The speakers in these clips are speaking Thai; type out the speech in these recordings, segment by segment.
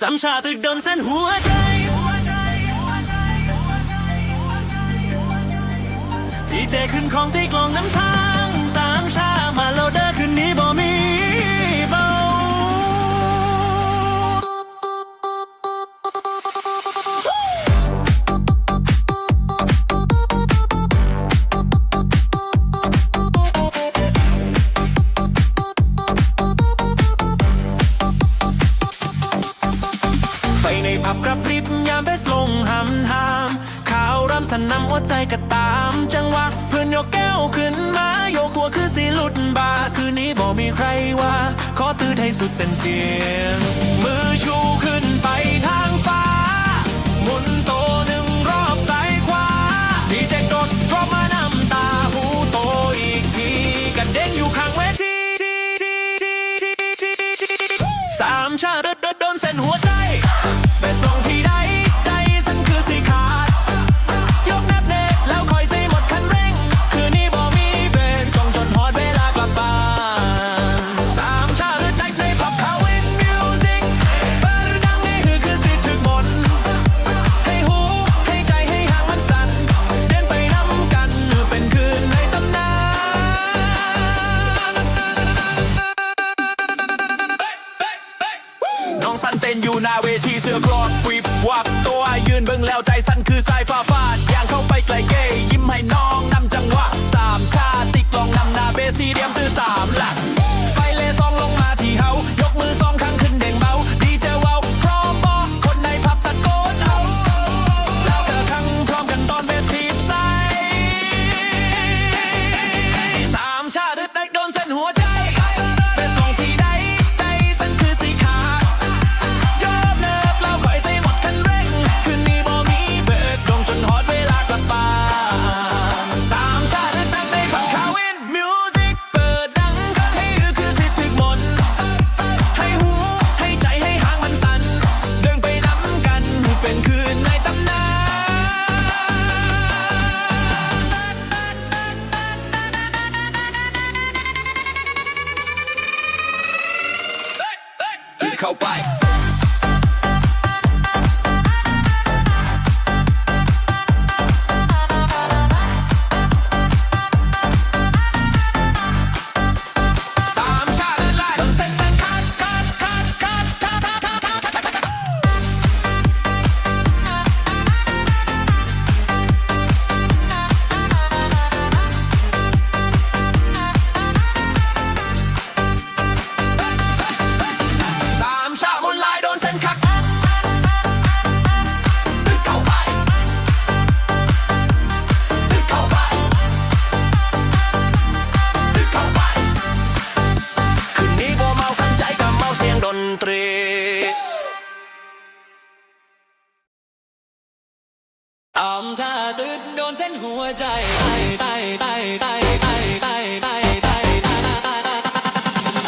สำชาตึกโดนเส้นหัวใจ ดีเจขึ้นของที่กลองน้ำทาง สามชามาเราเดินขึ้นนี้บอ สุดเส้นเสียงมือชูขึ้น วใจสั้นคือสายฟ้าฟาดยางเข้าไปไกลเกยยิ้มให้น้องนำจังหวะสามชาติกลองนำนาเบสซีเรียมตือตามหลัก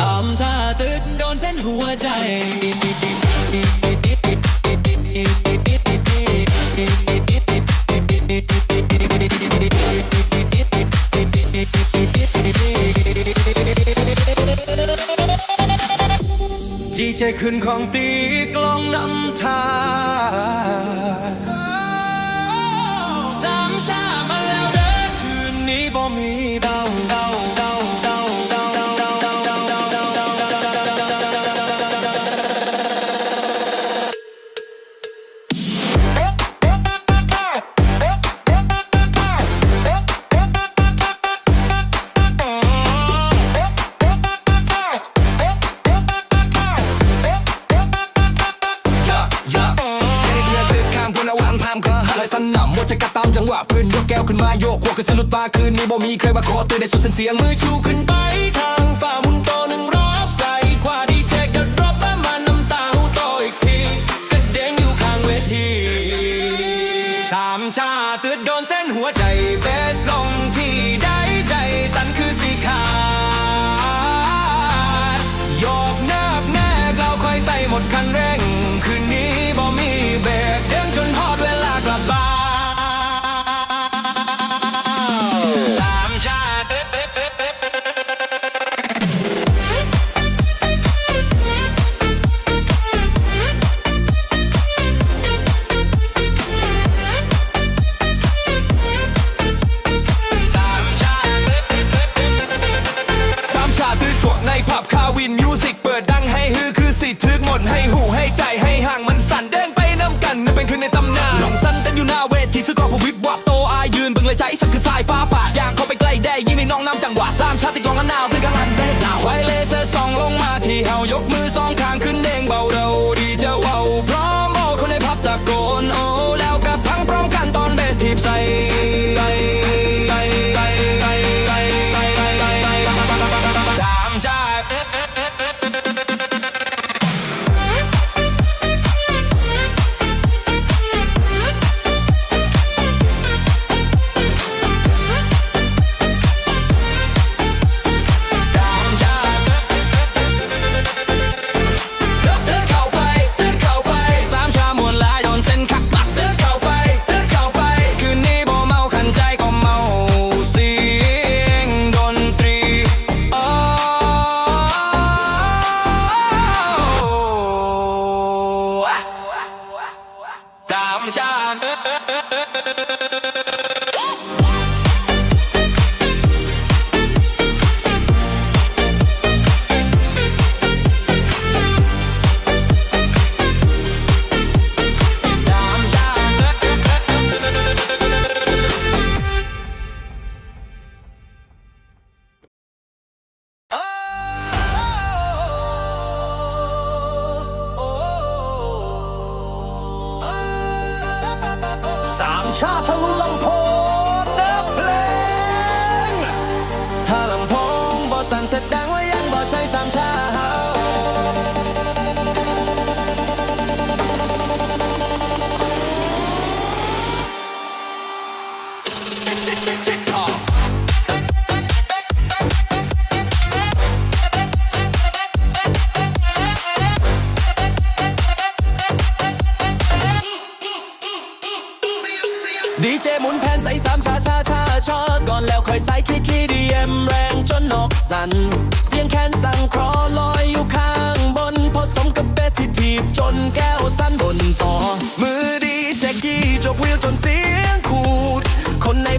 หอมชาตึดโดนเส้นหัวใจจีใจขึ้นของตีกลองนำทางสามชา สามชาตืดโดนเส้นหัวใจเบสลงที่ได้ใจสันคือสีขาดโยกเนิบแน่เราคอยใส่หมดคันเร่ง คืนนี้บ่มีเบรกเด้งจนฮอดเวลากลับบ้านสามชา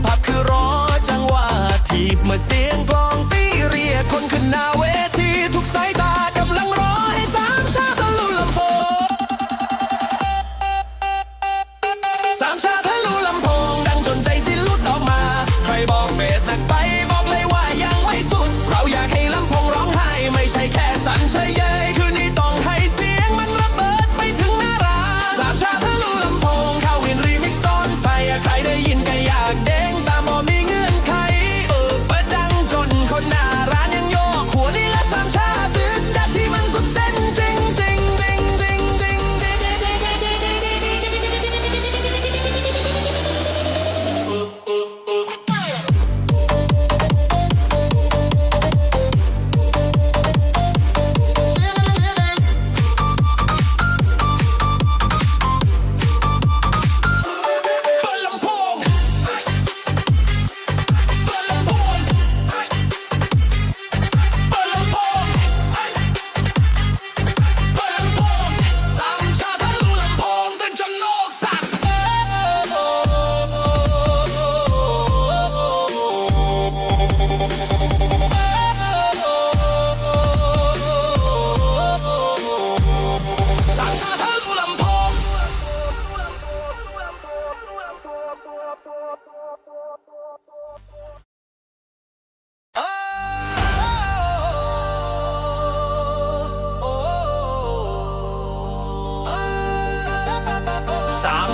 พับคือร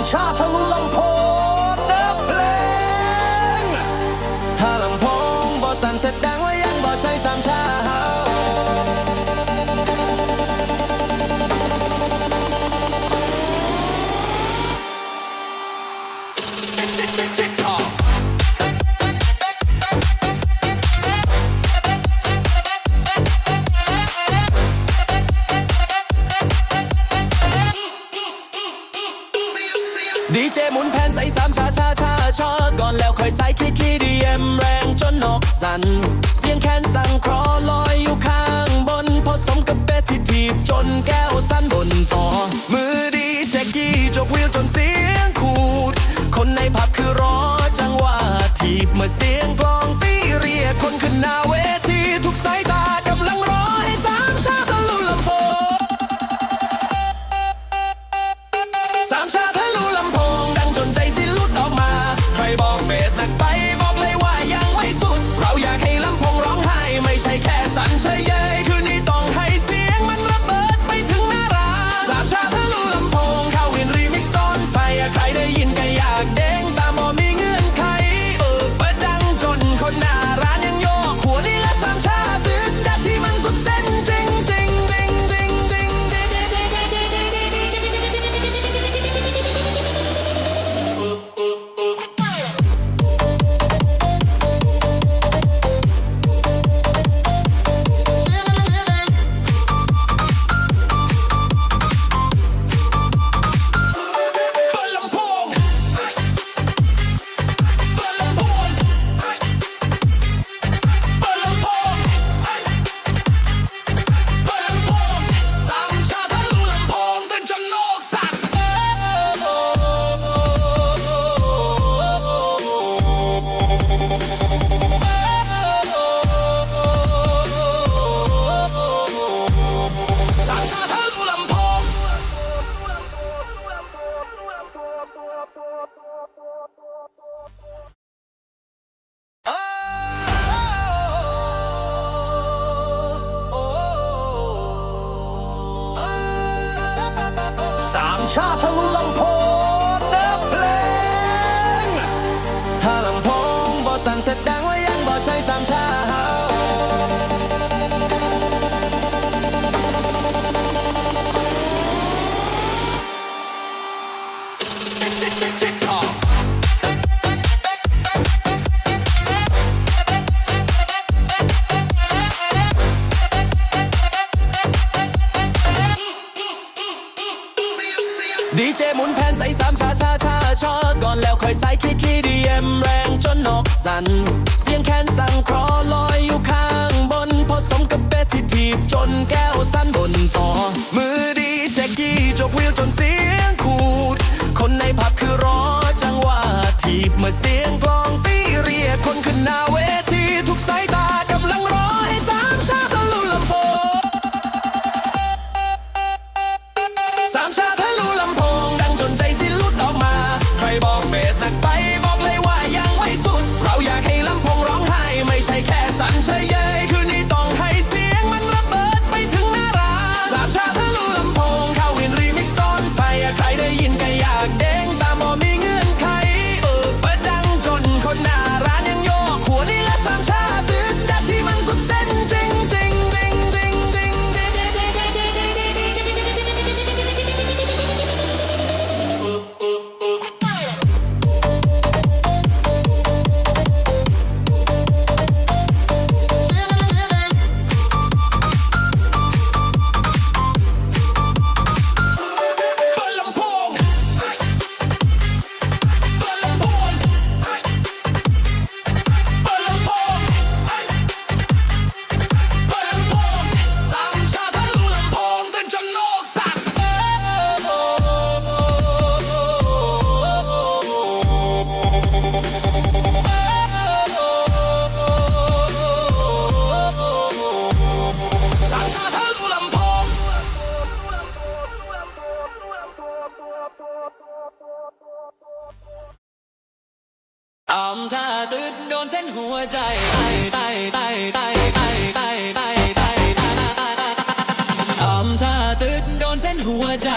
Chathalulampo. นกสัน เสียงแคนสั่งครอลอยอยู่ข้างบนพอสมกับเบสที่ถีบจนแก้วสั้นบนต่อ มือดีแจ็กกี้จกวิวจนเสียงขูด คนในผับคือรอจังหวะทีบเมื่อเสียงกลอง หมุนแผ่นใส่สามชาชาชาชาก่อนแล้วค่อยใส่คีคีดีเอ็มแรงจนนกสั่นเสียงแคนสั่งครอลอยอยู่ข้างบนผสมกับเบสที่ทีบจนแก้วสั้นบนต่อ มือดีแจ็กกี้จกวิลจนเสียงขูด คนในผับคือรอจังหวะทีบเมื่อเสียงกลองำท่าตืดโดนเส้นหัวใจไปไปไปไปไปไปไปไปทำท่าตื่นโดนเส้นหัวใจ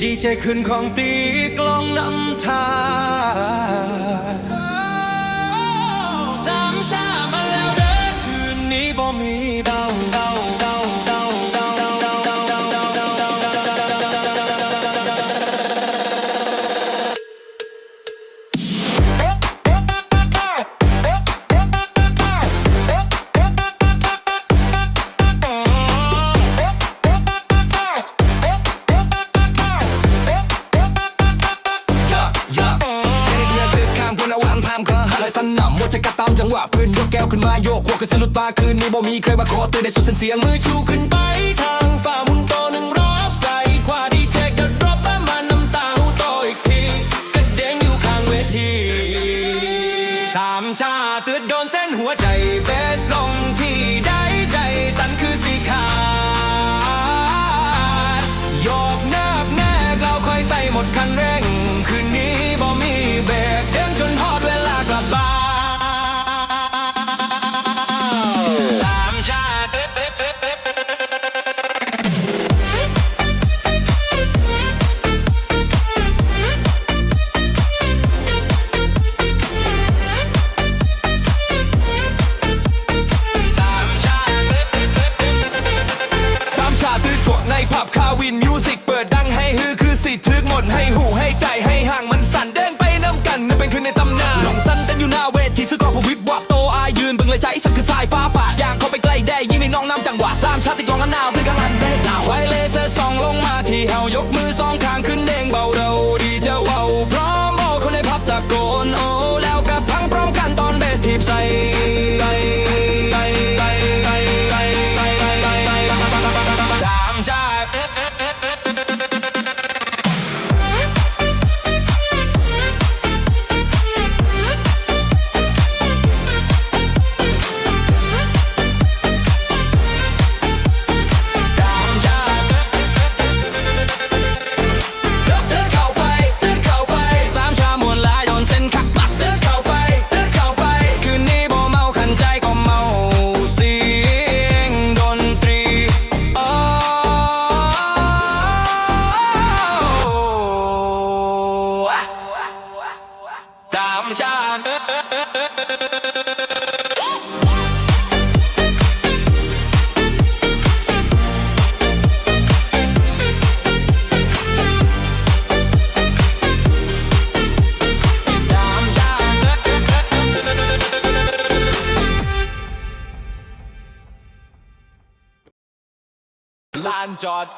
ดีใจขึ้นของตีกลองนำทาง Sam Shaman. มือบ่มีใครว่าขอตื่นได้สุดเสียงมือชูขึ้นไป ในผับคาวิน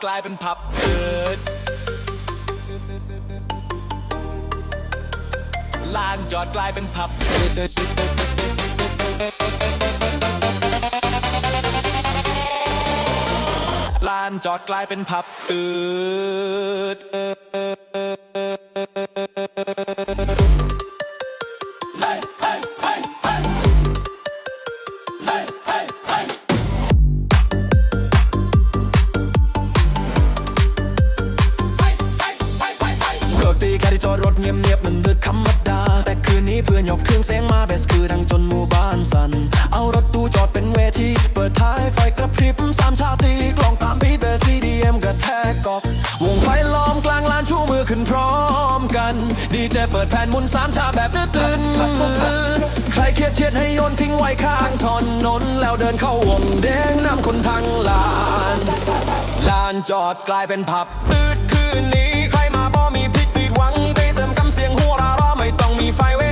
กลายเป็นผับเปิดลานจอดกลายเป็นผับเปิดลานจอดกลายเป็นผับเปิด ขึ้นพร้อมกัน ดีเจเปิดแผ่นมุนสามชาแบบตื่นๆใครเครียดเชียดให้โยนทิ้งไว้ข้างถนน แล้วเดินเข้าวงแดงนำคนทางลาน ลานจอดกลายเป็นผับตืดคืนนี้ ใครมาบ่มีพิษผิดหวังได้เติมกำเสียงหัวเราะราะไม่ต้องมีไฟเว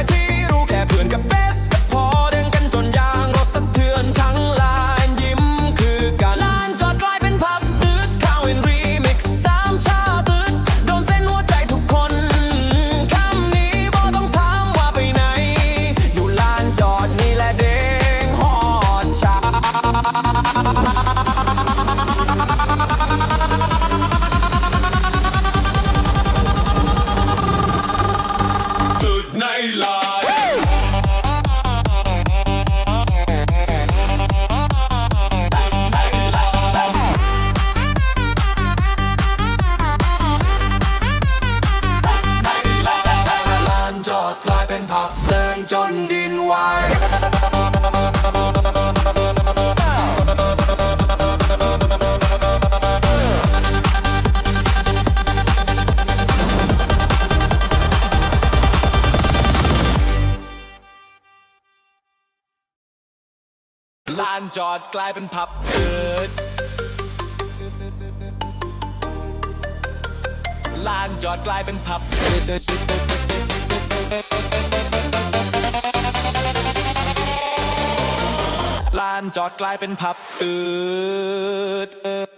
จอดกลายเป็นผับเปิดลานจอดกลายเป็นผับลานจอดกลายเป็นผับอืด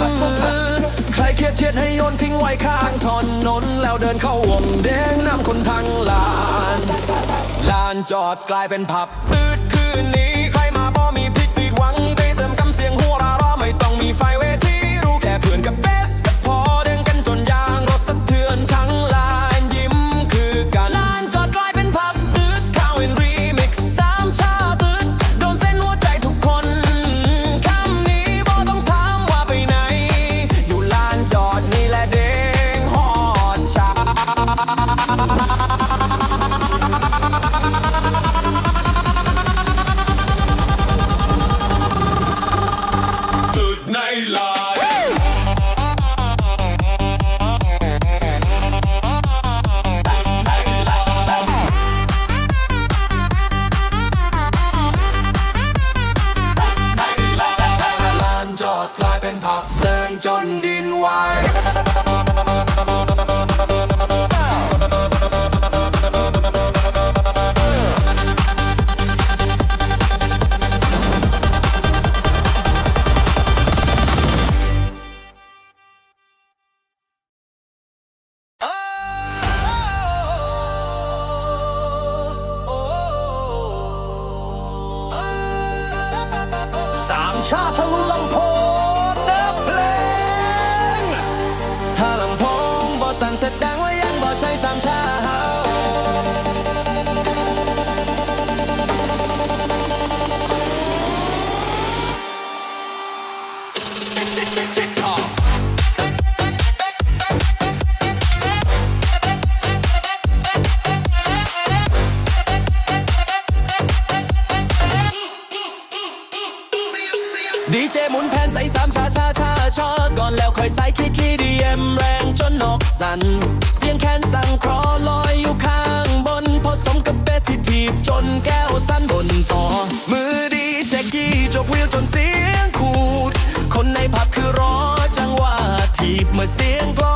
ตื่นๆใครเครียดเทียดให้โยนทิ้งไว้ข้างถนนแล้วเดินเข้าวงแดงน้ำคนทางลาน ลานจอดกลายเป็นผับตืดคืนนี้ ใครมาบ่มีผิดผิดหวังได้เติมกำเสียงหัวราะเราะไม่ต้องมีไฟ feel glow.